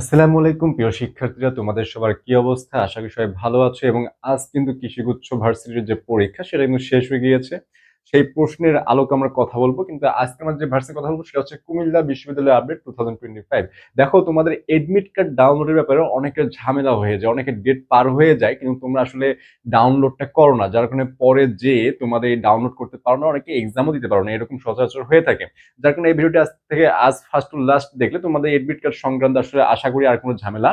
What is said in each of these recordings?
আসসালামু আলাইকুম, প্রিয় শিক্ষার্থীরা। তোমাদের সবার কি অবস্থা? আশা করি সবাই ভালো আছো এবং আজ কিন্তু কৃষিগুচ্ছ ভার্সিটির যে পরীক্ষা, সেটা কিন্তু শেষ হয়ে গিয়েছে। সেই প্রশ্নের আলোকে আমরা কথা বলব, কিন্তু আজকে আমরা যে ভার্সিটির কথা বলব, সেটা হচ্ছে কুমিল্লা বিশ্ববিদ্যালয় update two thousand twenty five দেখো, তোমাদের এডমিট কার্ড ডাউনলোডের ব্যাপারে অনেকের ঝামেলা হয়ে যায়, অনেকের ডেট পার হয়ে যায়, কিন্তু তোমরা আসলে ডাউনলোডটা করো না, যার কারণে পরে যে তোমাদের ডাউনলোড করতে পারো না, অনেকে এক্সামও দিতে পারো না, এরকম সচরাচর হয়ে থাকে। যার কারণে এই ভিডিওটি আজ থেকে, আজ ফার্স্ট টু লাস্ট দেখলে তোমাদের এডমিট কার্ড সংক্রান্ত আসলে আশা করি আর কোনো ঝামেলা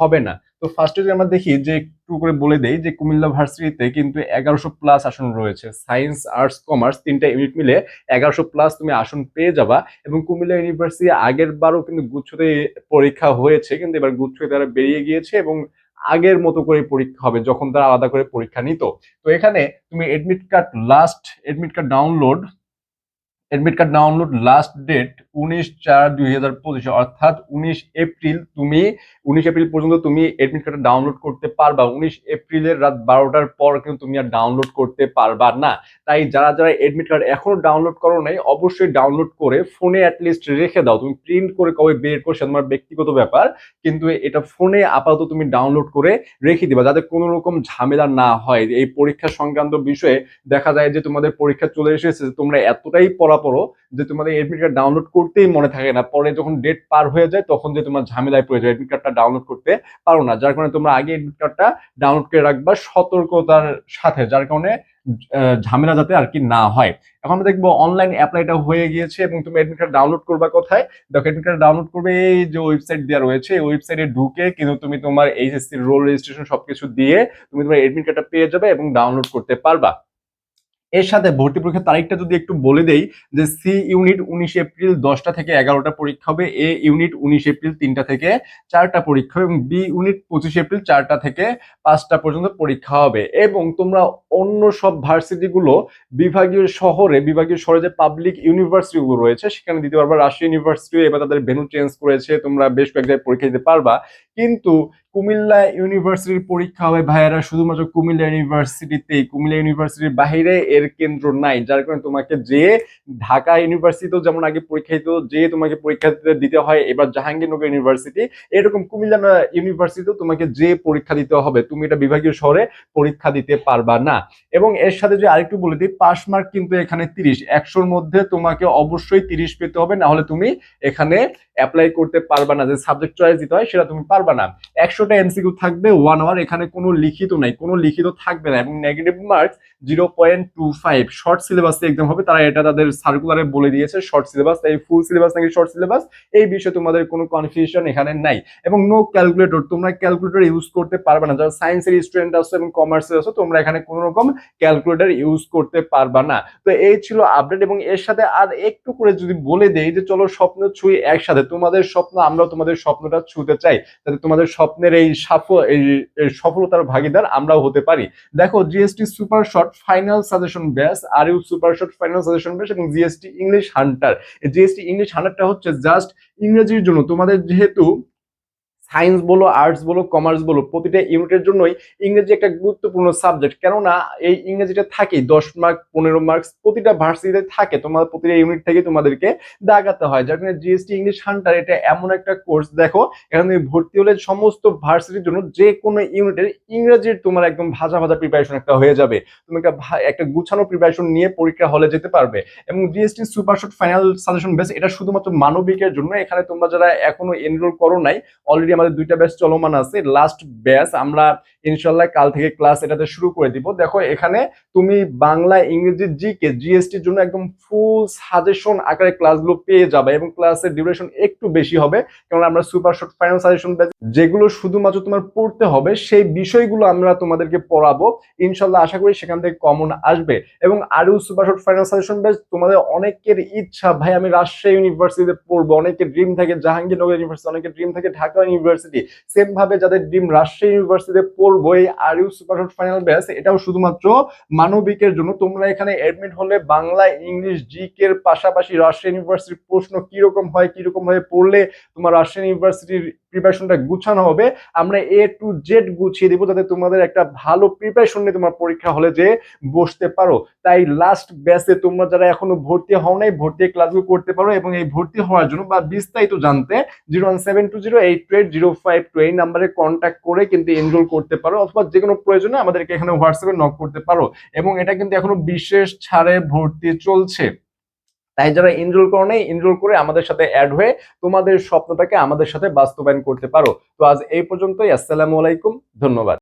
হবে না। তো ফার্স্টে যদি আমরা দেখি যে একটু করে বলে দেই যে কুমিল্লা ভার্সিটিতে কিন্তু এগারোশো প্লাস আসন রয়েছে। সায়েন্স আর্টস কমার্স তিনটা ইউনিট মিলে এগারোশো প্লাস তুমি আসন পেয়ে যাবা এবং কুমিল্লা ইউনিভার্সিটি আগের বারও কিন্তু গুচ্ছতে পরীক্ষা হয়েছে, কিন্তু এবার গুচ্ছতে তারা বেরিয়ে গিয়েছে এবং আগের মতো করে পরীক্ষা হবে যখন তারা আলাদা করে পরীক্ষা নিত। তো এখানে তুমি admit card last admit card download admit card download last date উনিশ চার দুই হাজার পঁচিশে, অর্থাৎ উনিশ এপ্রিল তুমি, উনিশ এপ্রিল পর্যন্ত তুমি এডমিট কার্ডটা ডাউনলোড করতে পারবা। উনিশ এপ্রিলের রাত বারোটার পর কিন্তু তুমি আর ডাউনলোড করতে পারবা না। তাই যারা যারা এডমিট কার্ড এখনও ডাউনলোড করো নাই, অবশ্যই ডাউনলোড করে ফোনে অ্যাটলিস্ট রেখে দাও। তুমি প্রিন্ট করে কবে বের করছ তোমার ব্যক্তিগত ব্যাপার, কিন্তু এটা ফোনে আপাতত তুমি ডাউনলোড করে রেখে দিবা, যাতে কোনো রকম ঝামেলা না হয়। এই পরীক্ষা সংক্রান্ত বিষয়ে দেখা যায় যে তোমাদের পরীক্ষা চলে এসেছে, তোমরা এতটাই পড়া পড়ো যে তোমাদের এডমিট কার্ড ডাউনলোড করতেই মনে থাকে না। পরে যখন ডেট পার হয়ে যায়, তখন যে তোমার ঝামেলায় পড়ে যায় এডমিট কার্ডটা ডাউনলোড করতে পারো না। যার কারণে তোমরা আগে এডমিট কার্ডটা ডাউনলোড করে রাখবা সতর্কতার সাথে, যার কারণে ঝামেলা যাতে আর কি না হয়। এখন আমরা দেখব অনলাইন অ্যাপ্লাইটা হয়ে গিয়েছে এবং তুমি এডমিট কার্ড ডাউনলোড করবা কোথায়? দেখো এডমিট কার্ড ডাউনলোড করবে এই যে ওয়েবসাইট দেওয়া রয়েছে। এই ওয়েবসাইটে ঢুকে কিন্তু তুমি তোমার এইচএসসি রোল রেজিস্ট্রেশন সবকিছু দিয়ে তুমি তোমার এডমিট কার্ডটা পেয়ে যাবে এবং ডাউনলোড করতে পারবা। এর সাথে ভর্তি পরীক্ষার তারিখটা যদি একটু বলে দেই, যে সি ইউনিট উনিশ এপ্রিল দশটা থেকে এগারোটা পরীক্ষা হবে এ ইউনিট উনিশ এপ্রিল তিনটা থেকে চারটা পরীক্ষা এবং বি ইউনিট পঁচিশ এপ্রিল চারটা থেকে পাঁচটা পর্যন্ত পরীক্ষা হবে। এবং তোমরা অন্য সব ভার্সিটিগুলো বিভাগীয় শহরে বিভাগীয় শহরে যে পাবলিক ইউনিভার্সিটিগুলো রয়েছে, সেখানে দিতে পারবা। রাজশাহী ইউনিভার্সিটি এবার তাদের ভেনু চেঞ্জ করেছে, তোমরা বেশ কয়েক জায়গায় পরীক্ষা দিতে পারবা। কিন্তু কুমিল্লা ইউনিভার্সিটির পরীক্ষা হবে, ভাইয়েরা। শুধুমাত্র কুমিল্লা ইউনিভার্সিটিতেই। কুমিল্লা ইউনিভার্সিটির বাইরে এর কেন্দ্র নাই, যার কারণে তোমাকে যে ঢাকা ইউনিভার্সিটিতেও যেমন আগে পরীক্ষা দিত, যে তোমাকে পরীক্ষা দিতে হয়, এবার জাহাঙ্গীরনগর ইউনিভার্সিটি, এরকম কুমিল্লা ইউনিভার্সিটিতেও তোমাকে যে পরীক্ষা দিতে হবে, তুমি এটা বিভাগীয় শহরে পরীক্ষা দিতে পারবা না। এবং এর সাথে যে আরেকটু বলে দিই পাস মার্ক কিন্তু এখানে তিরিশ। একশোর মধ্যে তোমাকে অবশ্যই তিরিশ পেতে হবে না হলে তুমি এখানে অ্যাপ্লাই করতে পারবা না। যে সাবজেক্ট চয়েস দিতে হয়, সেটা তুমি পারবা না। একশোটা এমসিকিউ থাকবে ওয়ান আওয়ার এখানে কোনো লিখিত নাই, কোনো লিখিত থাকবে না এবং negative marks zero point two five short সিলেবাসে এক্সাম হবে, তারা এটা তাদের সার্কুলারে বলে দিয়েছে শর্ট সিলেবাস এই ফুল সিলেবাস নাকি শর্ট সিলেবাস এই বিষয়ে তোমাদের কোনো কনফিউশন এখানে নাই এবং নো ক্যালকুলেটর তোমরা ক্যালকুলেটর ইউজ করতে পারবে না, যারা সায়েন্সের স্টুডেন্ট আছো এবং কমার্সের আছো, তোমরা এখানে কোনো রকম ক্যালকুলেটর ইউজ করতে পারবা না। তো এই ছিল আপডেট এবং এর সাথে আর একটু করে যদি বলে দেই যে চলো স্বপ্ন ছুঁই একসাথে, তোমাদের স্বপ্ন, আমরাও তোমাদের স্বপ্নটা ছুঁতে চাই, যাতে তোমাদের স্বপ্নের এই সাফল এই এই সফলতার ভাগিদার আমরাও হতে পারি। দেখো GST super short final suggestion batch R U super short final suggestion batch এবং GST English hunter GST English হান্টারটা হচ্ছে জাস্ট ইংরেজির জন্য। তোমাদের যেহেতু সায়েন্স বলো, আর্টস বলো, কমার্স বলো, প্রতিটা ইউনিটের জন্যই ইংরেজি একটা গুরুত্বপূর্ণ সাবজেক্ট। কেননা এই ইংরেজিটা থাকে দশ মার্ক, পনেরো মার্কস, প্রতিটা ভার্সিটিতে থাকে। তোমাদের প্রতিটা ইউনিট থেকে তোমাদেরকে দাগাতে হয়। যার কারণে জিএসটি ইংলিশ হান্টার এটা এমন একটা কোর্স দেখো, এখানে তুমি ভর্তি হলে সমস্ত ভার্সিটির জন্য যে কোনো ইউনিটের ইংরেজির তোমার একদম ভাজা ভাজা প্রিপারেশন একটা হয়ে যাবে। তুমি একটা একটা গুছানো প্রিপারেশন নিয়ে পরীক্ষা হলে যেতে পারবে। এবং GST super short final suggestion batch এটা শুধুমাত্র মানবিকের জন্য। এখানে তোমরা যারা এখনও এনরোল করো নাই অলরেডি আমাদের দুইটা ব্যাচ চলমান আছে লাস্ট ব্যাচ আমরা ইনশাল্লাহ কাল থেকে ক্লাস এটাতে শুরু করে দিব। দেখো, এখানে তুমি বাংলা, ইংরেজি জিকে জিএসটির জন্য একদম ফুল সাজেশন আকারে ক্লাসগুলো পেয়ে যাবে এবং ক্লাসের ডিউরেশন একটু বেশি হবে। কারণ আমরা super short final suggestion batch যেগুলো শুধুমাত্র তোমার পড়তে হবে, সেই বিষয়গুলো আমরা তোমাদেরকে পড়াবো। ইনশাল্লাহ আশা করি সেখান থেকে কমন আসবে। এবং আরও super short final suggestion batch তোমাদের অনেকের ইচ্ছা, ভাই, আমি রাজশাহী ইউনিভার্সিটিতে পড়ব। অনেকের ড্রিম থাকে, জাহাঙ্গীরনগর ইউনিভার্সিটি অনেকের ড্রিম থাকে, ঢাকা ইউনিভার্সিটি সেম ভাবে যাদের ড্রিম রাজশাহী ইউনিভার্সিটিতে পড়ব, এই R U super final batch এটাও শুধুমাত্র মানবিকের জন্য। তোমরা এখানে এডমিট হলে বাংলা, ইংলিশ জিকের পাশাপাশি রাজশাহী ইউনিভার্সিটির প্রশ্ন কীরকম হয়, কীরকম ভাবে পড়লে তোমার রাজশাহী ইউনিভার্সিটির প্রিপারেশনটা গুছানো হবে, আমরা এ টু জেড গুছিয়ে দিব, যাতে তোমাদের একটা ভালো প্রিপারেশন নিয়ে তোমার পরীক্ষা হলে যে বসতে পারো। তাই লাস্ট ব্যাচে তোমরা যারা এখনও ভর্তি হও নাই, ভর্তি ক্লাসগুলো করতে পারো এবং এই ভর্তি হওয়ার জন্য বা বিস্তারিত জানতে zero one seven two zero eight two eight zero five two এই নাম্বারে কন্ট্যাক্ট করে কিন্তু এনরোল করতে পারো অথবা যে কোনো প্রয়োজনে আমাদেরকে এখানে হোয়াটসঅ্যাপে নক করতে পারো এবং এটা কিন্তু এখনও বিশেষ ছাড়ে ভর্তি চলছে। তাই যারা এনরোল করো নেই এনরোল করে আমাদের সাথে অ্যাড হয়ে তোমাদের স্বপ্নটাকে আমাদের সাথে বাস্তবায়ন করতে পারো। তো আজ এই পর্যন্তই, আসসালামু আলাইকুম, ধন্যবাদ।